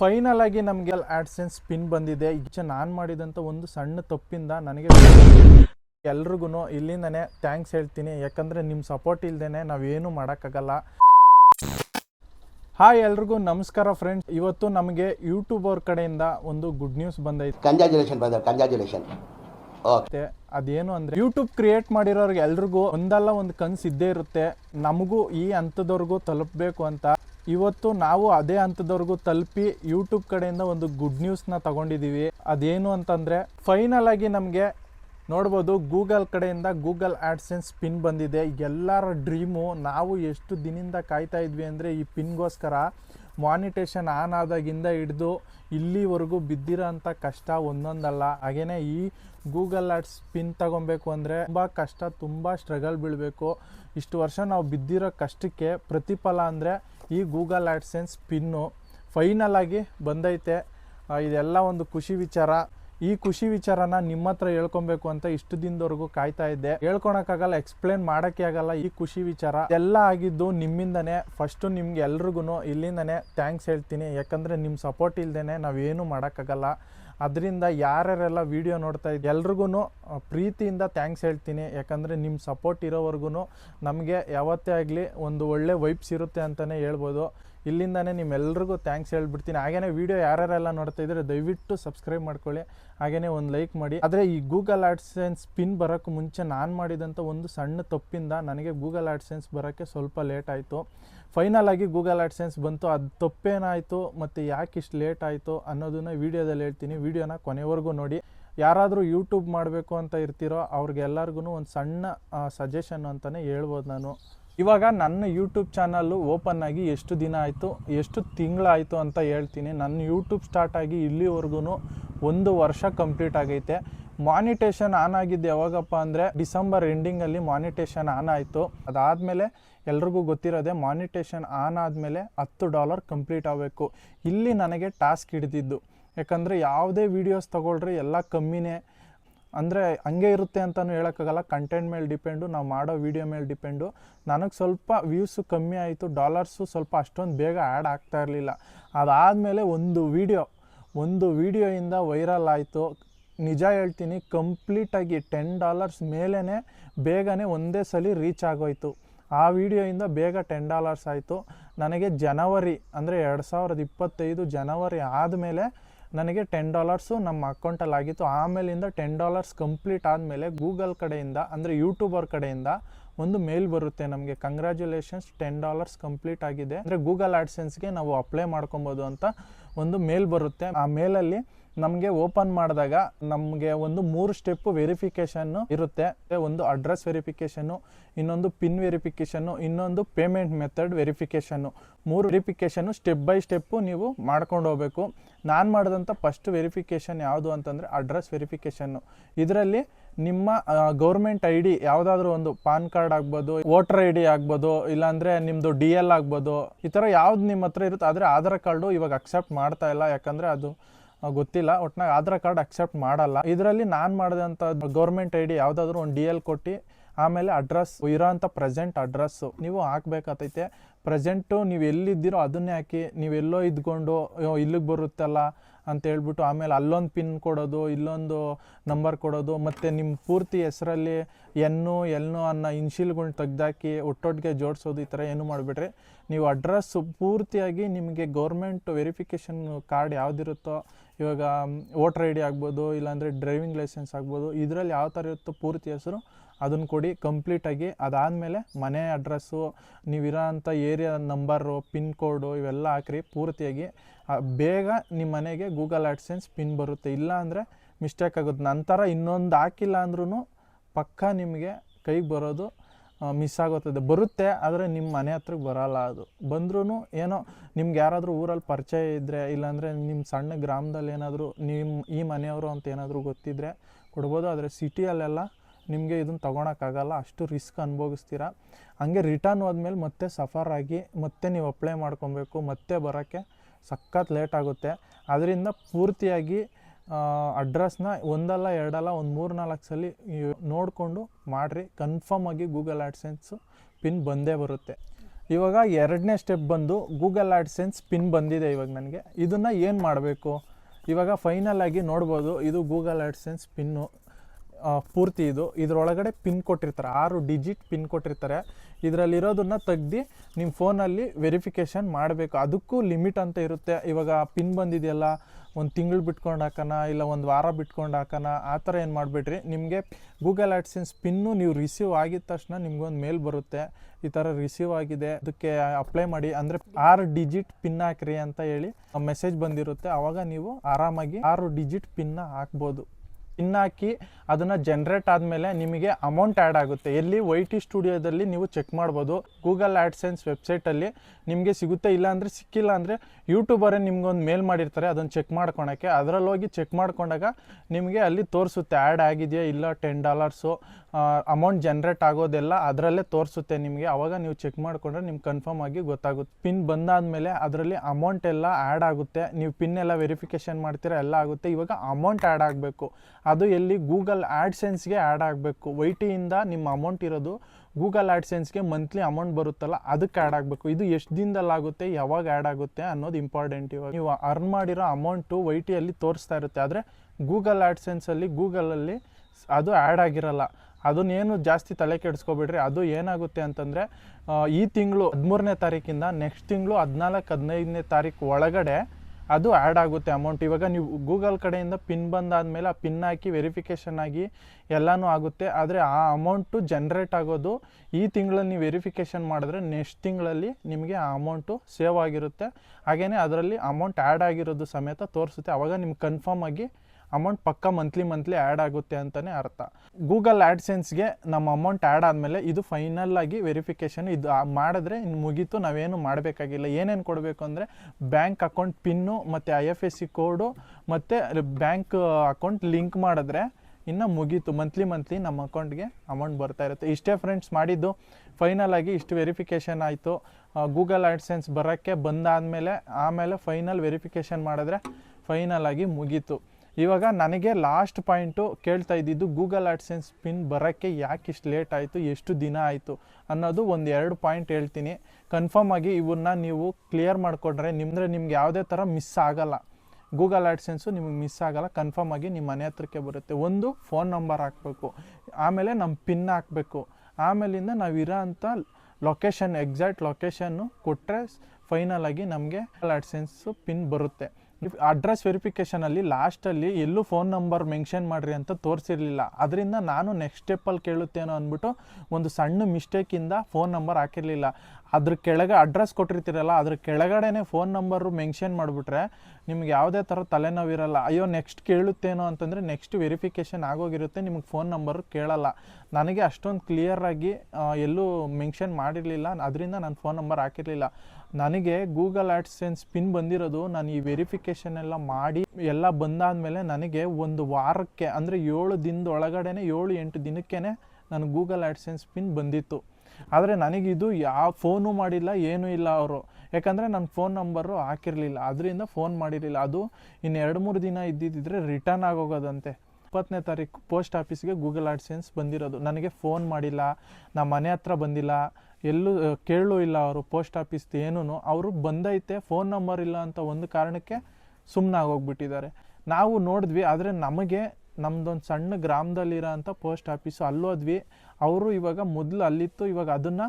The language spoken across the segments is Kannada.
ಫೈನಲ್ ಆಗಿ ನಮಗೆ ಆಡ್ಸೆನ್ಸ್ ಪಿನ್ ಬಂದಿದೆ. ಈಚೆ ನಾನು ಮಾಡಿದಂಥ ಒಂದು ಸಣ್ಣ ತಪ್ಪಿಂದ ನನಗೆ ಎಲ್ರಿಗೂ ಇಲ್ಲಿಂದನೇ ಥ್ಯಾಂಕ್ಸ್ ಹೇಳ್ತೀನಿ. ಯಾಕಂದರೆ ನಿಮ್ಮ ಸಪೋರ್ಟ್ ಇಲ್ದೇನೆ ನಾವೇನು ಮಾಡೋಕ್ಕಾಗಲ್ಲ. ಹಾಯ್ ಎಲ್ರಿಗೂ ನಮಸ್ಕಾರ ಫ್ರೆಂಡ್ಸ್ ಇವತ್ತು ನಮಗೆ ಯೂಟ್ಯೂಬ್ ಅವ್ರ ಕಡೆಯಿಂದ ಒಂದು ಗುಡ್ ನ್ಯೂಸ್ ಬಂದೈತೆ. ಕಂಗ್ರ್ಯಾಚುಲೇಷನ್ ಬ್ರದರ್ ಕಂಗ್ರ್ಯಾಚುಲೇಷನ್ ಓಕೆ ಅದೇನು ಅಂದ್ರೆ ಯೂಟ್ಯೂಬ್ ಕ್ರಿಯೇಟ್ ಮಾಡಿರೋರಿಗೆ ಎಲ್ರಿಗೂ ಒಂದಲ್ಲ ಒಂದು ಕನ್ಸು ಇದ್ದೇ ಇರುತ್ತೆ. ನಮಗೂ ಈ ಹಂತದವ್ರಿಗೂ ತಲುಪಬೇಕು ಅಂತ ಇವತ್ತು ನಾವು ಅದೇ ಹಂತದವರೆಗೂ ತಲುಪಿ ಯೂಟ್ಯೂಬ್ ಕಡೆಯಿಂದ ಒಂದು ಗುಡ್ ನ್ಯೂಸ್ನ ತಗೊಂಡಿದ್ದೀವಿ ಅದೇನು ಅಂತಂದರೆ ಫೈನಲ್ ಆಗಿ ನಮಗೆ ನೋಡ್ಬೋದು ಗೂಗಲ್ ಕಡೆಯಿಂದ ಗೂಗಲ್ ಆಡ್ಸೆನ್ಸ್ ಪಿನ್ ಬಂದಿದೆ. ಎಲ್ಲರ ಡ್ರೀಮು ನಾವು ಎಷ್ಟು ದಿನದಿಂದ ಕಾಯ್ತಾ ಇದ್ವಿ ಅಂದರೆ ಈ ಪಿನ್ಗೋಸ್ಕರ ಮಾನಿಟೇಷನ್ ಆನ್ ಆದಾಗಿಂದ ಹಿಡಿದು ಇಲ್ಲಿವರೆಗೂ ಬಿದ್ದಿರೋ ಅಂಥ ಕಷ್ಟ ಒಂದೊಂದಲ್ಲ. ಹಾಗೆಯೇ ಈ ಗೂಗಲ್ ಆ್ಯಡ್ಸ್ ಪಿನ್ ತಗೊಬೇಕು ಅಂದರೆ ತುಂಬ ಕಷ್ಟ, ತುಂಬ ಸ್ಟ್ರಗಲ್ ಬೀಳಬೇಕು. ಇಷ್ಟು ವರ್ಷ ನಾವು ಬಿದ್ದಿರೋ ಕಷ್ಟಕ್ಕೆ ಪ್ರತಿಫಲ ಅಂದರೆ ಈ ಗೂಗಲ್ ಆ್ಯಡ್ಸೆನ್ಸ್ ಪಿನ್ನು ಫೈನಲ್ ಆಗಿ ಬಂದೈತೆ. ಇದೆಲ್ಲ ಒಂದು ಖುಷಿ ವಿಚಾರ. ಈ ಖುಷಿ ವಿಚಾರನ ನಿಮ್ಮ ಹತ್ರ ಹೇಳ್ಕೊಬೇಕು ಅಂತ ಇಷ್ಟು ದಿನದವರೆಗೂ ಕಾಯ್ತಾ ಇದ್ದೆ. ಹೇಳ್ಕೊಳಕ್ಕಾಗಲ್ಲ ಎಕ್ಸ್ಪ್ಲೇನ್ ಮಾಡೋಕ್ಕೆ ಆಗಲ್ಲ ಈ ಖುಷಿ ವಿಚಾರ. ಎಲ್ಲ ಆಗಿದ್ದು ನಿಮ್ಮಿಂದನೇ ಫಸ್ಟು ನಿಮ್ಗೆ ಎಲ್ರಿಗೂ ಇಲ್ಲಿಂದನೇ ಥ್ಯಾಂಕ್ಸ್ ಹೇಳ್ತೀನಿ. ಯಾಕಂದರೆ ನಿಮ್ಮ ಸಪೋರ್ಟ್ ಇಲ್ದೇನೆ ನಾವೇನು ಮಾಡೋಕ್ಕಾಗಲ್ಲ. ಅದರಿಂದ ಯಾರ್ಯಾರೆಲ್ಲ ವಿಡಿಯೋ ನೋಡ್ತಾ ಇದ್ದು ಎಲ್ರಿಗೂ ಪ್ರೀತಿಯಿಂದ ಥ್ಯಾಂಕ್ಸ್ ಹೇಳ್ತೀನಿ. ಯಾಕಂದರೆ ನಿಮ್ಮ ಸಪೋರ್ಟ್ ಇರೋವರೆಗೂ ನಮಗೆ ಯಾವತ್ತೇ ಆಗಲಿ ಒಂದು ಒಳ್ಳೆ ವೈಬ್ಸ್ ಇರುತ್ತೆ ಅಂತಲೇ ಹೇಳ್ಬೋದು. ಇಲ್ಲಿಂದಾನೇ ನಿಮ್ಮೆಲ್ರಿಗೂ ಥ್ಯಾಂಕ್ಸ್ ಹೇಳ್ಬಿಡ್ತೀನಿ. ಹಾಗೇ ವಿಡಿಯೋ ಯಾರ್ಯಾರೆಲ್ಲ ನೋಡ್ತಾ ಇದ್ರೆ ದಯವಿಟ್ಟು ಸಬ್ಸ್ಕ್ರೈಬ್ ಮಾಡ್ಕೊಳ್ಳಿ. ಹಾಗೇ ಒಂದು ಲೈಕ್ ಮಾಡಿ. ಆದರೆ ಈ ಗೂಗಲ್ ಆಡ್ಸೆನ್ಸ್ ಪಿನ್ ಬರೋಕ್ಕೆ ಮುಂಚೆ ನಾನು ಮಾಡಿದಂಥ ಒಂದು ಸಣ್ಣ ತಪ್ಪಿಂದ ನನಗೆ ಗೂಗಲ್ ಆಡ್ಸೆನ್ಸ್ ಬರೋಕ್ಕೆ ಸ್ವಲ್ಪ ಲೇಟ್ ಆಯಿತು. ಫೈನಲ್ ಆಗಿ ಗೂಗಲ್ ಆಡ್ಸೆನ್ಸ್ ಬಂತು. ಅದು ತಪ್ಪೇನಾಯಿತು? ಮತ್ತು ಯಾಕೆ ಇಷ್ಟು ಲೇಟ್ ಆಯಿತು? ಅನ್ನೋದನ್ನ ವೀಡಿಯೋದಲ್ಲಿ ಹೇಳ್ತೀನಿ. ವೀಡಿಯೋನ ಕೊನೆವರೆಗೂ ನೋಡಿ. ಯಾರಾದರೂ ಯೂಟ್ಯೂಬ್ ಮಾಡಬೇಕು ಅಂತ ಇರ್ತೀರೋ ಅವ್ರಿಗೆಲ್ಲರಿಗೂ ಒಂದು ಸಣ್ಣ ಸಜೆಷನ್ ಅಂತಲೇ ಹೇಳ್ಬೋದು ನಾನು. ಇವಾಗ ನನ್ನ ಯೂಟ್ಯೂಬ್ ಚಾನಲ್ಲು ಓಪನ್ ಆಗಿ ಎಷ್ಟು ದಿನ ಆಯಿತು, ಎಷ್ಟು ತಿಂಗಳಾಯಿತು ಅಂತ ಹೇಳ್ತೀನಿ. ನನ್ನ ಯೂಟ್ಯೂಬ್ ಸ್ಟಾರ್ಟ್ ಆಗಿ ಇಲ್ಲಿವರೆಗೂ ಒಂದು ವರ್ಷ ಕಂಪ್ಲೀಟ್ ಆಗೈತೆ. ಮಾನಿಟೇಷನ್ ಆನ್ ಆಗಿದ್ದು ಯಾವಾಗಪ್ಪ ಅಂದರೆ ಡಿಸೆಂಬರ್ ಎಂಡಿಂಗಲ್ಲಿ ಮಾನಿಟೇಷನ್ ಆನ್ ಆಯಿತು. ಅದಾದಮೇಲೆ ಎಲ್ರಿಗೂ ಗೊತ್ತಿರೋದೆ ಮಾನಿಟೇಷನ್ ಆನ್ ಆದಮೇಲೆ ಹತ್ತು ಡಾಲರ್ ಕಂಪ್ಲೀಟ್ ಆಗಬೇಕು. ಇಲ್ಲಿ ನನಗೆ ಟಾಸ್ಕ್ ಹಿಡಿದಿದ್ದು. ಯಾಕಂದರೆ ಯಾವುದೇ ವೀಡಿಯೋಸ್ ತೊಗೊಳ್ರಿ, ಎಲ್ಲ ಕಮ್ಮಿನೇ. ಅಂದರೆ ಹಂಗೆ ಇರುತ್ತೆ ಅಂತಲೂ ಹೇಳೋಕ್ಕಾಗಲ್ಲ. ಕಂಟೆಂಟ್ ಮೇಲೆ ಡಿಪೆಂಡು ನಾವು ಮಾಡೋ ವೀಡಿಯೋ ಮೇಲೆ ಡಿಪೆಂಡು ನನಗೆ ಸ್ವಲ್ಪ ವ್ಯೂಸು ಕಮ್ಮಿ ಆಯಿತು ಡಾಲರ್ಸು ಸ್ವಲ್ಪ ಅಷ್ಟೊಂದು ಬೇಗ ಆ್ಯಡ್ ಆಗ್ತಾ ಇರಲಿಲ್ಲ. ಅದಾದಮೇಲೆ ಒಂದು ವೀಡಿಯೋ ಒಂದು ವೀಡಿಯೋಯಿಂದ ವೈರಲ್ ಆಯಿತು. ನಿಜ ಹೇಳ್ತೀನಿ ಕಂಪ್ಲೀಟಾಗಿ ಟೆನ್ ಡಾಲರ್ಸ್ ಮೇಲೇ ಬೇಗನೆ ಒಂದೇ ಸಲ ರೀಚ್ ಆಗೋಯ್ತು. ಆ ವಿಡಿಯೋಯಿಂದ ಬೇಗ ಟೆನ್ ಡಾಲರ್ಸ್ ಆಯಿತು. ನನಗೆ ಜನವರಿ ಅಂದರೆ ಎರಡು ಸಾವಿರದ ಇಪ್ಪತ್ತೈದು ಜನವರಿ ಆದಮೇಲೆ ನನಗೆ ಟೆನ್ ಡಾಲರ್ಸು ನಮ್ಮ ಅಕೌಂಟಲ್ಲಿ ಆಗಿತ್ತು. ಆಮೇಲಿಂದ ಟೆನ್ ಡಾಲರ್ಸ್ ಕಂಪ್ಲೀಟ್ ಆದಮೇಲೆ ಗೂಗಲ್ ಕಡೆಯಿಂದ, ಅಂದರೆ ಯೂಟ್ಯೂಬರ್ ಕಡೆಯಿಂದ ಒಂದು ಮೇಲ್ ಬರುತ್ತೆ ನಮಗೆ. ಕಂಗ್ರ್ಯಾಚುಲೇಷನ್ಸ್ ಟೆನ್ ಡಾಲರ್ಸ್ ಕಂಪ್ಲೀಟ್ ಆಗಿದೆ. ಅಂದರೆ ಗೂಗಲ್ ಆ್ಯಡ್ಸೆನ್ಸ್ಗೆ ನಾವು ಅಪ್ಲೈ ಮಾಡ್ಕೊಬೋದು ಅಂತ ಒಂದು ಮೇಲ್ ಬರುತ್ತೆ. ಆ ಮೇಲಲ್ಲಿ ನಮಗೆ ಓಪನ್ ಮಾಡಿದಾಗ ನಮಗೆ ಒಂದು ಮೂರು ಸ್ಟೆಪ್ ವೆರಿಫಿಕೇಶನ್ ಇರುತ್ತೆ. ಒಂದು ಅಡ್ರೆಸ್ ವೆರಿಫಿಕೇಶನ್ ಇನ್ನೊಂದು ಪಿನ್ ವೆರಿಫಿಕೇಶನ್ ಇನ್ನೊಂದು ಪೇಮೆಂಟ್ ಮೆಥಡ್ ವೆರಿಫಿಕೇಶನ್ ಮೂರು ವೆರಿಫಿಕೇಶನ್ ಸ್ಟೆಪ್ ಬೈ ಸ್ಟೆಪ್ಪು ನೀವು ಮಾಡ್ಕೊಂಡು ಹೋಗಬೇಕು. ನಾನು ಮಾಡಿದಂಥ ಫಸ್ಟ್ ವೆರಿಫಿಕೇಷನ್ ಯಾವುದು ಅಂತಂದರೆ ಅಡ್ರೆಸ್ ವೆರಿಫಿಕೇಶನ್ ಇದರಲ್ಲಿ ನಿಮ್ಮ ಗೌರ್ಮೆಂಟ್ ಐ ಡಿ ಯಾವುದಾದ್ರೂ ಒಂದು ಪಾನ್ ಕಾರ್ಡ್ ಆಗ್ಬೋದು, ವೋಟರ್ ಐ ಡಿ ಆಗ್ಬೋದು, ಇಲ್ಲಾಂದರೆ ನಿಮ್ಮದು ಡಿ ಎಲ್ ಆಗ್ಬೋದು, ಈ ಥರ ಯಾವ್ದು ನಿಮ್ಮ ಹತ್ರ ಇರುತ್ತೆ, ಆದರೆ ಆಧಾರ್ ಕಾರ್ಡು ಇವಾಗ ಅಕ್ಸೆಪ್ಟ್ ಮಾಡ್ತಾ ಇಲ್ಲ. ಯಾಕಂದರೆ ಅದು ಗೊತ್ತಿಲ್ಲ. ಒಟ್ನಾಗ ಆಧಾರ್ ಕಾರ್ಡ್ ಅಕ್ಸೆಪ್ಟ್ ಮಾಡಲ್ಲ. ಇದರಲ್ಲಿ ನಾನು ಮಾಡಿದಂಥ ಗೌರ್ಮೆಂಟ್ ಐ ಡಿ ಯಾವುದಾದ್ರೂ ಒಂದು ಡಿ ಎಲ್ ಕೊಟ್ಟು, ಆಮೇಲೆ ಅಡ್ರೆಸ್ ಇರೋಂಥ ಪ್ರೆಸೆಂಟ್ ಅಡ್ರೆಸ್ಸು ನೀವು ಹಾಕ್ಬೇಕಾತೈತೆ. ಪ್ರೆಸೆಂಟು ನೀವು ಎಲ್ಲಿದ್ದೀರೋ ಅದನ್ನೇ ಹಾಕಿ ನೀವೆಲ್ಲೋ ಇದ್ಕೊಂಡು ಇಲ್ಲಿಗೆ ಬರುತ್ತಲ್ಲ ಅಂತ ಹೇಳ್ಬಿಟ್ಟು, ಆಮೇಲೆ ಅಲ್ಲೊಂದು ಪಿನ್ ಕೊಡೋದು, ಇಲ್ಲೊಂದು ನಂಬರ್ ಕೊಡೋದು, ಮತ್ತು ನಿಮ್ಮ ಪೂರ್ತಿ ಹೆಸರಲ್ಲಿ ಎನ್ನು, ಎಲ್ನು ಅನ್ನೋ ಇನ್ಶಿಲ್ಗಳ್ನ ತೆಗ್ದಾಕಿ ಒಟ್ಟೊಟ್ಟಿಗೆ ಜೋಡಿಸೋದು ಈ ಥರ ಏನು ಮಾಡಿಬಿಡ್ರಿ. ನೀವು ಅಡ್ರೆಸ್ಸು ಪೂರ್ತಿಯಾಗಿ ನಿಮಗೆ ಗೌರ್ಮೆಂಟ್ ವೆರಿಫಿಕೇಷನ್ ಕಾರ್ಡ್ ಯಾವುದಿರುತ್ತೋ ಇವಾಗ ವೋಟರ್ ಐ ಡಿ ಆಗ್ಬೋದು, ಇಲ್ಲಾಂದರೆ ಡ್ರೈವಿಂಗ್ ಲೈಸೆನ್ಸ್ ಆಗ್ಬೋದು, ಇದರಲ್ಲಿ ಯಾವ ಥರ ಇರುತ್ತೋ ಪೂರ್ತಿ ಹೆಸರು ಅದನ್ನು ಕೊಡಿ ಕಂಪ್ಲೀಟಾಗಿ ಅದಾದಮೇಲೆ ಮನೆ ಅಡ್ರೆಸ್ಸು, ನೀವಿರೋ ಅಂಥ ಏರಿಯಾ ನಂಬರು, ಪಿನ್ ಕೋಡು ಇವೆಲ್ಲ ಹಾಕ್ರಿ, ಪೂರ್ತಿಯಾಗಿ. ಬೇಗ ನಿಮ್ಮ ಮನೆಗೆ ಗೂಗಲ್ ಆಡ್ಸೆನ್ಸ್ ಪಿನ್ ಬರುತ್ತೆ. ಇಲ್ಲ ಅಂದರೆ ಮಿಸ್ಟೇಕ್ ಆಗುತ್ತೆ ನಂತರ ಇನ್ನೊಂದು ಹಾಕಿಲ್ಲ ಅಂದ್ರೂ ಪಕ್ಕ ನಿಮಗೆ ಕೈಗೆ ಬರೋದು ಮಿಸ್ ಆಗುತ್ತದೆ ಬರುತ್ತೆ, ಆದರೆ ನಿಮ್ಮ ಮನೆ ಹತ್ರಕ್ಕೆ ಬರಲ್ಲ ಅದು. ಬಂದ್ರೂ ಏನೋ ನಿಮ್ಗೆ ಯಾರಾದರೂ ಊರಲ್ಲಿ ಪರಿಚಯ ಇದ್ದರೆ ಇಲ್ಲಾಂದರೆ ನಿಮ್ಮ ಸಣ್ಣ ಗ್ರಾಮದಲ್ಲಿ ಏನಾದರೂ ನಿಮ್ಮ ಈ ಮನೆಯವರು ಅಂತ ಏನಾದರೂ ಗೊತ್ತಿದ್ದರೆ ಕೊಡ್ಬೋದು. ಆದರೆ ಸಿಟಿಯಲ್ಲೆಲ್ಲ ನಿಮಗೆ ಇದನ್ನು ತೊಗೊಳಕ್ಕಾಗಲ್ಲ. ಅಷ್ಟು ರಿಸ್ಕ್ ಅನುಭವಿಸ್ತೀರ ಹಂಗೆ ರಿಟರ್ನ್ ಹೋದ್ಮೇಲೆ ಮತ್ತೆ ಸಫರ್ ಆಗಿ ಮತ್ತೆ ನೀವು ಅಪ್ಲೈ ಮಾಡ್ಕೊಬೇಕು. ಮತ್ತೆ ಬರೋಕ್ಕೆ ಸಖತ್ ಲೇಟ್ ಆಗುತ್ತೆ. ಅದರಿಂದ ಪೂರ್ತಿಯಾಗಿ ಅಡ್ರೆಸ್ನ ಒಂದಲ್ಲ, ಎರಡಲ್ಲ, ಒಂದು ಮೂರು ನಾಲ್ಕು ಸಲ ನೋಡಿಕೊಂಡು ಮಾಡಿರಿ. ಕನ್ಫರ್ಮ್ ಆಗಿ ಗೂಗಲ್ ಆ್ಯಡ್ಸೆನ್ಸು ಪಿನ್ ಬಂದೇ ಬರುತ್ತೆ. ಇವಾಗ ಎರಡನೇ ಸ್ಟೆಪ್ ಬಂದು ಗೂಗಲ್ ಆಡ್ಸೆನ್ಸ್ ಪಿನ್ ಬಂದಿದೆ ಇವಾಗ ನನಗೆ. ಇದನ್ನು ಏನು ಮಾಡಬೇಕು? ಇವಾಗ ಫೈನಲ್ ಆಗಿ ನೋಡ್ಬೋದು. ಇದು ಗೂಗಲ್ ಆಡ್ಸೆನ್ಸ್ ಪಿನ್ನು ಪೂರ್ತಿ ಇದು. ಇದರೊಳಗಡೆ ಪಿನ್ ಕೊಟ್ಟಿರ್ತಾರೆ. ಆರು ಡಿಜಿಟ್ ಪಿನ್ ಕೊಟ್ಟಿರ್ತಾರೆ. ಇದರಲ್ಲಿರೋದನ್ನು ತೆಗ್ದು ನಿಮ್ಮ ಫೋನಲ್ಲಿ ವೆರಿಫಿಕೇಷನ್ ಮಾಡಬೇಕು. ಅದಕ್ಕೂ ಲಿಮಿಟ್ ಅಂತ ಇರುತ್ತೆ. ಇವಾಗ ಪಿನ್ ಬಂದಿದೆಯಲ್ಲ, ಒಂದು ತಿಂಗಳು ಬಿಟ್ಕೊಂಡು ಹಾಕೋಣ ಇಲ್ಲ ಒಂದು ವಾರ ಬಿಟ್ಕೊಂಡು ಹಾಕೋಣ ಆ ಥರ ಏನು ಮಾಡಿಬಿಡ್ರಿ. ನಿಮಗೆ ಗೂಗಲ್ ಆ್ಯಡ್ಸಿನ್ಸ್ ಪಿನ್ನು ನೀವು ರಿಸೀವ್ ಆಗಿದ ತಕ್ಷಣ ನಿಮ್ಗೊಂದು ಮೇಲ್ ಬರುತ್ತೆ. ಈ ಥರ ರಿಸೀವ್ ಆಗಿದೆ. ಅದಕ್ಕೆ ಅಪ್ಲೈ ಮಾಡಿ. ಅಂದರೆ ಆರು ಡಿಜಿಟ್ ಪಿನ್ ಹಾಕ್ರಿ ಅಂತ ಹೇಳಿ ಮೆಸೇಜ್ ಬಂದಿರುತ್ತೆ. ಆವಾಗ ನೀವು ಆರಾಮಾಗಿ ಆರು ಡಿಜಿಟ್ ಪಿನ್ನ ಹಾಕ್ಬೋದು. ಪಿನ್ ಹಾಕಿ ಅದನ್ನು ಜನ್ರೇಟ್ ಆದಮೇಲೆ ನಿಮಗೆ ಅಮೌಂಟ್ ಆ್ಯಡ್ ಆಗುತ್ತೆ. ಎಲ್ಲಿ ವೈ ಟಿ ಸ್ಟುಡಿಯೋದಲ್ಲಿ ನೀವು ಚೆಕ್ ಮಾಡ್ಬೋದು. ಗೂಗಲ್ ಆ್ಯಡ್ಸೆನ್ಸ್ ವೆಬ್ಸೈಟಲ್ಲಿ ನಿಮಗೆ ಸಿಗುತ್ತೆ. ಇಲ್ಲ ಅಂದರೆ ಸಿಕ್ಕಿಲ್ಲ ಅಂದರೆ ಯೂಟ್ಯೂಬರೇ ನಿಮ್ಗೊಂದು ಮೇಲ್ ಮಾಡಿರ್ತಾರೆ. ಅದನ್ನು ಚೆಕ್ ಮಾಡ್ಕೊಳಕ್ಕೆ. ಅದರಲ್ಲಿ ಹೋಗಿ ಚೆಕ್ ಮಾಡ್ಕೊಂಡಾಗ ನಿಮಗೆ ಅಲ್ಲಿ ತೋರಿಸುತ್ತೆ. ಆ್ಯಡ್ ಆಗಿದೆಯಾ ಇಲ್ಲ? ಟೆನ್ ಡಾಲರ್ಸು ಅಮೌಂಟ್ ಜನ್ರೇಟ್ ಆಗೋದೆಲ್ಲ ಅದರಲ್ಲೇ ತೋರಿಸುತ್ತೆ ನಿಮಗೆ. ಅವಾಗ ನೀವು ಚೆಕ್ ಮಾಡಿಕೊಂಡ್ರೆ ನಿಮ್ಗೆ ಕನ್ಫರ್ಮ್ ಆಗಿ ಗೊತ್ತಾಗುತ್ತೆ. ಪಿನ್ ಬಂದಾದಮೇಲೆ ಅದರಲ್ಲಿ ಅಮೌಂಟ್ ಎಲ್ಲ ಆ್ಯಡ್ ಆಗುತ್ತೆ. ನೀವು ಪಿನ್ ಎಲ್ಲ ವೆರಿಫಿಕೇಷನ್ ಮಾಡ್ತೀರಾ, ಎಲ್ಲ ಆಗುತ್ತೆ. ಇವಾಗ ಅಮೌಂಟ್ ಆ್ಯಡ್ ಆಗಬೇಕು. ಅದು ಎಲ್ಲಿ ಗೂಗಲ್ ಆ್ಯಡ್ಸೆನ್ಸ್ಗೆ ಆ್ಯಡ್ ಆಗಬೇಕು. ವೈ ಟಿಯಿಂದ ನಿಮ್ಮ ಅಮೌಂಟ್ ಇರೋದು ಗೂಗಲ್ ಆ್ಯಡ್ಸೆನ್ಸ್ಗೆ ಮಂತ್ಲಿ ಅಮೌಂಟ್ ಬರುತ್ತಲ್ಲ ಅದಕ್ಕೆ ಆ್ಯಡ್ ಆಗಬೇಕು. ಇದು ಎಷ್ಟು ದಿನದಲ್ಲಿ ಆಗುತ್ತೆ, ಯಾವಾಗ ಆ್ಯಡ್ ಆಗುತ್ತೆ ಅನ್ನೋದು ಇಂಪಾರ್ಟೆಂಟ್ ಇವಾಗ. ನೀವು ಅರ್ನ್ ಮಾಡಿರೋ ಅಮೌಂಟು ವೈ ಟಿಯಲ್ಲಿ ತೋರಿಸ್ತಾ ಇರುತ್ತೆ. ಆದರೆ ಗೂಗಲ್ ಆ್ಯಡ್ಸೆನ್ಸಲ್ಲಿ ಗೂಗಲಲ್ಲಿ ಅದು ಆ್ಯಡ್ ಆಗಿರಲ್ಲ. ಅದನ್ನೇನು ಜಾಸ್ತಿ ತಲೆ ಕೆಡಿಸ್ಕೊಬಿಡ್ರಿ. ಅದು ಏನಾಗುತ್ತೆ ಅಂತಂದರೆ ಈ ತಿಂಗಳು ಹದಿಮೂರನೇ ತಾರೀಕಿಂದ ನೆಕ್ಸ್ಟ್ ತಿಂಗಳು ಹದಿನಾಲ್ಕು ಹದಿನೈದನೇ ತಾರೀಕು ಒಳಗಡೆ ಅದು ಆ್ಯಡ್ ಆಗುತ್ತೆ ಅಮೌಂಟ್ ಇವಾಗ ನೀವು ಗೂಗಲ್ ಕಡೆಯಿಂದ ಪಿನ್ ಬಂದಾದಮೇಲೆ ಆ ಪಿನ್ ಹಾಕಿ ವೆರಿಫಿಕೇಷನ್ ಆಗಿ ಎಲ್ಲನೂ ಆಗುತ್ತೆ. ಆದರೆ ಆ ಅಮೌಂಟು ಜನ್ರೇಟ್ ಆಗೋದು ಈ ತಿಂಗಳಲ್ಲಿ ನೀವು ವೆರಿಫಿಕೇಷನ್ ಮಾಡಿದ್ರೆ ನೆಕ್ಸ್ಟ್ ತಿಂಗಳಲ್ಲಿ ನಿಮಗೆ ಆ ಅಮೌಂಟು ಸೇವ್ ಆಗಿರುತ್ತೆ. ಹಾಗೆಯೇ ಅದರಲ್ಲಿ ಅಮೌಂಟ್ ಆ್ಯಡ್ ಆಗಿರೋದು ಸಮೇತ ತೋರಿಸುತ್ತೆ. ಆವಾಗ ನಿಮ್ಗೆ ಕನ್ಫರ್ಮ್ ಆಗಿ ಅಮೌಂಟ್ ಪಕ್ಕ ಮಂತ್ಲಿ ಮಂತ್ಲಿ ಆ್ಯಡ್ ಆಗುತ್ತೆ ಅಂತಲೇ ಅರ್ಥ. ಗೂಗಲ್ ಆ್ಯಡ್ಸೆನ್ಸ್ಗೆ ನಮ್ಮ ಅಮೌಂಟ್ ಆ್ಯಡ್ ಆದಮೇಲೆ ಇದು ಫೈನಲ್ ಆಗಿ ವೆರಿಫಿಕೇಷನ್ ಇದು ಮಾಡಿದ್ರೆ ಇನ್ನು ಮುಗೀತು, ನಾವೇನು ಮಾಡಬೇಕಾಗಿಲ್ಲ. ಏನೇನು ಕೊಡಬೇಕು ಅಂದರೆ ಬ್ಯಾಂಕ್ ಅಕೌಂಟ್ ಪಿನ್ನು ಮತ್ತು I F S C code ಮತ್ತು ಬ್ಯಾಂಕ್ ಅಕೌಂಟ್ ಲಿಂಕ್ ಮಾಡಿದ್ರೆ ಇನ್ನು ಮುಗೀತು. ಮಂತ್ಲಿ ಮಂತ್ಲಿ ನಮ್ಮ ಅಕೌಂಟ್ಗೆ ಅಮೌಂಟ್ ಬರ್ತಾ ಇರುತ್ತೆ. ಇಷ್ಟೇ ಫ್ರೆಂಡ್ಸ್ ಮಾಡಿದ್ದು. ಫೈನಲ್ ಆಗಿ ಇಷ್ಟು ವೆರಿಫಿಕೇಷನ್ ಆಯಿತು. ಗೂಗಲ್ ಆ್ಯಡ್ಸೆನ್ಸ್ ಬರೋಕ್ಕೆ ಬಂದಾದಮೇಲೆ ಆಮೇಲೆ ಫೈನಲ್ ವೆರಿಫಿಕೇಷನ್ ಮಾಡಿದ್ರೆ ಫೈನಲ್ ಆಗಿ ಮುಗೀತು. ಇವಾಗ ನನಗೆ ಲಾಸ್ಟ್ ಪಾಯಿಂಟು ಕೇಳ್ತಾ ಇದ್ದಿದ್ದು ಗೂಗಲ್ ಆಡ್ಸೆನ್ಸ್ ಪಿನ್ ಬರೋಕ್ಕೆ ಯಾಕೆ ಇಷ್ಟು ಲೇಟ್ ಆಯಿತು, ಎಷ್ಟು ದಿನ ಆಯಿತು ಅನ್ನೋದು ಒಂದು ಎರಡು ಪಾಯಿಂಟ್ ಹೇಳ್ತೀನಿ. ಕನ್ಫರ್ಮ್ ಆಗಿ ಇವನ್ನ ನೀವು ಕ್ಲಿಯರ್ ಮಾಡಿಕೊಂಡ್ರೆ ನಿಮ್ಮದ್ರೆ ನಿಮ್ಗೆ ಯಾವುದೇ ಥರ ಮಿಸ್ ಆಗಲ್ಲ. ಗೂಗಲ್ ಆಡ್ಸೆನ್ಸು ನಿಮಗೆ ಮಿಸ್ ಆಗಲ್ಲ ಕನ್ಫರ್ಮ್ ಆಗಿ ನಿಮ್ಮ ಮನೆ ಹತ್ರಕ್ಕೆ ಬರುತ್ತೆ. ಒಂದು ಫೋನ್ ನಂಬರ್ ಹಾಕಬೇಕು. ಆಮೇಲೆ ನಮ್ಮ ಪಿನ್ ಹಾಕಬೇಕು. ಆಮೇಲಿಂದ ನಾವು ಇರೋ ಅಂಥ ಲೊಕೇಶನ್ ಎಕ್ಸಾಕ್ಟ್ ಲೊಕೇಶನ್ನು ಕೊಟ್ಟರೆ ಫೈನಲ್ ಆಗಿ ನಮಗೆ ಆಡ್ಸೆನ್ಸು ಪಿನ್ ಬರುತ್ತೆ. ಅಡ್ರೆಸ್ ವೆರಿಫಿಕೇಷನಲ್ಲಿ ಲಾಸ್ಟಲ್ಲಿ ಎಲ್ಲೂ ಫೋನ್ ನಂಬರ್ ಮೆನ್ಷನ್ ಮಾಡಿರಿ ಅಂತ ತೋರಿಸಿರಲಿಲ್ಲ. ಅದರಿಂದ ನಾನು ನೆಕ್ಸ್ಟ್ ಸ್ಟೆಪ್ಪಲ್ಲಿ ಕೇಳುತ್ತೇನೋ ಅಂದ್ಬಿಟ್ಟು ಒಂದು ಸಣ್ಣ ಮಿಸ್ಟೇಕಿಂದ ಫೋನ್ ನಂಬರ್ ಹಾಕಿರಲಿಲ್ಲ. ಅದ್ರ ಕೆಳಗೆ ಅಡ್ರೆಸ್ ಕೊಟ್ಟಿರ್ತೀರಲ್ಲ, ಅದ್ರ ಕೆಳಗಡೆನೆ ಫೋನ್ ನಂಬರು ಮೆನ್ಷನ್ ಮಾಡಿಬಿಟ್ರೆ ನಿಮ್ಗೆ ಯಾವುದೇ ಥರ ತಲೆನೋವಿರಲ್ಲ ಅಯ್ಯೋ ನೆಕ್ಸ್ಟ್ ಕೇಳುತ್ತೇನೋ ಅಂತಂದರೆ ನೆಕ್ಸ್ಟ್ ವೆರಿಫಿಕೇಷನ್ ಆಗೋಗಿರುತ್ತೆ, ನಿಮಗೆ ಫೋನ್ ನಂಬರು ಕೇಳಲ್ಲ. ನನಗೆ ಅಷ್ಟೊಂದು ಕ್ಲಿಯರಾಗಿ ಎಲ್ಲೂ ಮೆನ್ಷನ್ ಮಾಡಿರಲಿಲ್ಲ. ಅದರಿಂದ ನಾನು ಫೋನ್ ನಂಬರ್ ಹಾಕಿರಲಿಲ್ಲ. ನನಗೆ ಗೂಗಲ್ ಆಡ್ಸೆನ್ಸ್ ಪಿನ್ ಬಂದಿರೋದು, ನಾನು ಈ ವೆರಿಫಿಕೇಷನ್ ಎಲ್ಲ ಮಾಡಿ, ಎಲ್ಲ ಬಂದಾದಮೇಲೆ ನನಗೆ ಒಂದು ವಾರಕ್ಕೆ, ಅಂದರೆ ಏಳು ದಿನದ ಒಳಗಡೆನೆ ಏಳು ಎಂಟು ದಿನಕ್ಕೇ ನಾನು ಗೂಗಲ್ ಆಡ್ಸೆನ್ಸ್ ಪಿನ್ ಬಂದಿತ್ತು. ಆದರೆ ನನಗಿದು ಯಾವ ಫೋನು ಮಾಡಿಲ್ಲ, ಏನೂ ಇಲ್ಲ ಅವರು. ಯಾಕಂದರೆ ನನ್ನ ಫೋನ್ ನಂಬರು ಹಾಕಿರಲಿಲ್ಲ. ಅದರಿಂದ ಫೋನ್ ಮಾಡಿರಲಿಲ್ಲ. ಅದು ಇನ್ನು ಎರಡು ಮೂರು ದಿನ ಇದ್ದಿದ್ದರೆ ರಿಟರ್ನ್ ಆಗೋಗೋದಂತೆ. ಇಪ್ಪತ್ತನೇ ತಾರೀಕು ಪೋಸ್ಟ್ ಆಫೀಸ್ಗೆ ಗೂಗಲ್ ಆಡ್ಸೆನ್ಸ್ ಬಂದಿರೋದು. ನನಗೆ ಫೋನ್ ಮಾಡಿಲ್ಲ ನಮ್ಮ ಮನೆ ಹತ್ರ ಬಂದಿಲ್ಲ, ಎಲ್ಲೂ ಕೇಳೋ ಇಲ್ಲ ಅವರು ಪೋಸ್ಟ್ ಆಫೀಸ್ದು ಏನೂ ಅವರು ಬಂದೈತೆ, ಫೋನ್ ನಂಬರ್ ಇಲ್ಲ ಅಂತ ಒಂದು ಕಾರಣಕ್ಕೆ ಸುಮ್ಮನಾಗೋಗ್ಬಿಟ್ಟಿದ್ದಾರೆ ನಾವು ನೋಡಿದ್ವಿ, ಆದರೆ ನಮಗೆ ನಮ್ಮದೊಂದು ಸಣ್ಣ ಗ್ರಾಮದಲ್ಲಿರೋ ಅಂಥ ಪೋಸ್ಟ್ ಆಫೀಸು ಅಲ್ಲೋದ್ವಿ. ಅವರು ಇವಾಗ ಮೊದಲು ಅಲ್ಲಿತ್ತು, ಇವಾಗ ಅದನ್ನು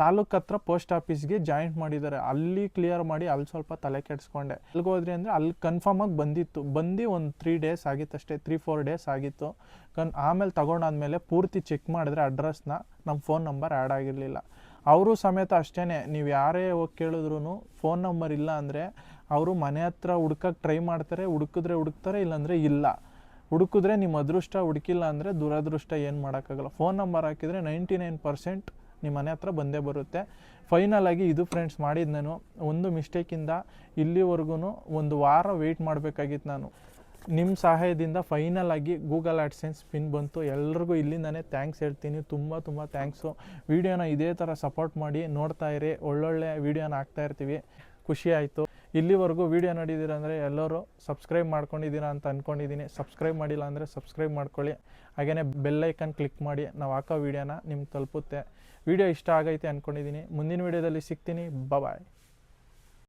ತಾಲೂಕು ಹತ್ರ ಪೋಸ್ಟ್ ಆಫೀಸ್ಗೆ ಜಾಯಿಂಟ್ ಮಾಡಿದ್ದಾರೆ. ಅಲ್ಲಿ ಕ್ಲಿಯರ್ ಮಾಡಿ ಅಲ್ಲಿ ಸ್ವಲ್ಪ ತಲೆ ಕೆಡಿಸ್ಕೊಂಡೆ. ಅಲ್ಲಿಗೆ ಹೋದ್ರಿ ಅಂದರೆ ಅಲ್ಲಿ ಕನ್ಫರ್ಮಾಗಿ ಬಂದಿತ್ತು. ಬಂದು ಒಂದು ತ್ರೀ ಡೇಸ್ ಆಗಿತ್ತು ಅಷ್ಟೇ ತ್ರೀ ಫೋರ್ ಡೇಸ್ ಆಗಿತ್ತು. ಕನ್, ಆಮೇಲೆ ತೊಗೊಂಡಾದ್ಮೇಲೆ ಪೂರ್ತಿ ಚೆಕ್ ಮಾಡಿದ್ರೆ ಅಡ್ರೆಸ್ನ ನಮ್ಮ ಫೋನ್ ನಂಬರ್ ಆ್ಯಡ್ ಆಗಿರಲಿಲ್ಲ. ಅವರು ಸಮೇತ ಅಷ್ಟೇ ನೀವು ಯಾರೇ ಹೋಗಿ ಕೇಳಿದ್ರು ಫೋನ್ ನಂಬರ್ ಇಲ್ಲ ಅಂದರೆ, ಅವರು ಮನೆ ಹತ್ರ ಹುಡ್ಕಕ್ಕೆ ಟ್ರೈ ಮಾಡ್ತಾರೆ, ಹುಡುಕಿದ್ರೆ ಹುಡುಕ್ತಾರೆ, ಇಲ್ಲಾಂದರೆ ಇಲ್ಲ. ಹುಡುಕಿದ್ರೆ ನಿಮ್ಮ ಅದೃಷ್ಟ ಹುಡುಕಿಲ್ಲ ಅಂದರೆ ದುರದೃಷ್ಟ ಏನು ಮಾಡೋಕ್ಕಾಗಲ್ಲ. ಫೋನ್ ನಂಬರ್ ಹಾಕಿದರೆ ನೈಂಟಿ ನೈನ್ ಪರ್ಸೆಂಟ್ ನಿಮ್ಮ ಮನೆ ಹತ್ರ ಬಂದೇ ಬರುತ್ತೆ. ಫೈನಲ್ ಆಗಿ ಇದು ಫ್ರೆಂಡ್ಸ್ ಮಾಡಿದ ನಾನು. ಒಂದು ಮಿಸ್ಟೇಕಿಂದ ಇಲ್ಲಿವರೆಗೂ ಒಂದು ವಾರ ವೆಯ್ಟ್ ಮಾಡಬೇಕಾಗಿತ್ತು ನಾನು. ನಿಮ್ಮ ಸಹಾಯದಿಂದ ಫೈನಲ್ ಆಗಿ ಗೂಗಲ್ ಆಡ್ಸೆನ್ಸ್ ಪಿನ್ ಬಂತು. ಎಲ್ರಿಗೂ ಇಲ್ಲಿಂದನೇ ಥ್ಯಾಂಕ್ಸ್ ಹೇಳ್ತೀನಿ. ತುಂಬ ತುಂಬ ಥ್ಯಾಂಕ್ಸು ವೀಡಿಯೋನ ಇದೇ ಥರ ಸಪೋರ್ಟ್ ಮಾಡಿ ನೋಡ್ತಾ ಇರಿ. ಒಳ್ಳೊಳ್ಳೆ ವೀಡಿಯೋನ ಹಾಕ್ತಾ ಇರ್ತೀವಿ. ಖುಷಿ ಆಯಿತು. ಇಲ್ಲಿವರೆಗೂ ವಿಡಿಯೋ ನೋಡಿದ್ದೀರಾ ಅಂದರೆ ಎಲ್ಲರೂ ಸಬ್ಸ್ಕ್ರೈಬ್ ಮಾಡ್ಕೊಂಡಿದ್ದೀರಾ ಅಂತ ಅಂದ್ಕೊಂಡಿದ್ದೀನಿ ಸಬ್ಸ್ಕ್ರೈಬ್ ಮಾಡಿಲ್ಲ ಅಂದರೆ ಸಬ್ಸ್ಕ್ರೈಬ್ ಮಾಡ್ಕೊಳ್ಳಿ. ಹಾಗೆಯೇ ಬೆಲ್ಲೈಕನ್ ಕ್ಲಿಕ್ ಮಾಡಿ. ನಾವು ಹಾಕೋ ವೀಡಿಯೋನ ನಿಮ್ಗೆ ತಲುಪುತ್ತೆ. ವಿಡಿಯೋ ಇಷ್ಟ ಆಗೈತೆ ಅಂದ್ಕೊಂಡಿದ್ದೀನಿ ಮುಂದಿನ ವೀಡಿಯೋದಲ್ಲಿ ಸಿಗ್ತೀನಿ. ಬಾಯ್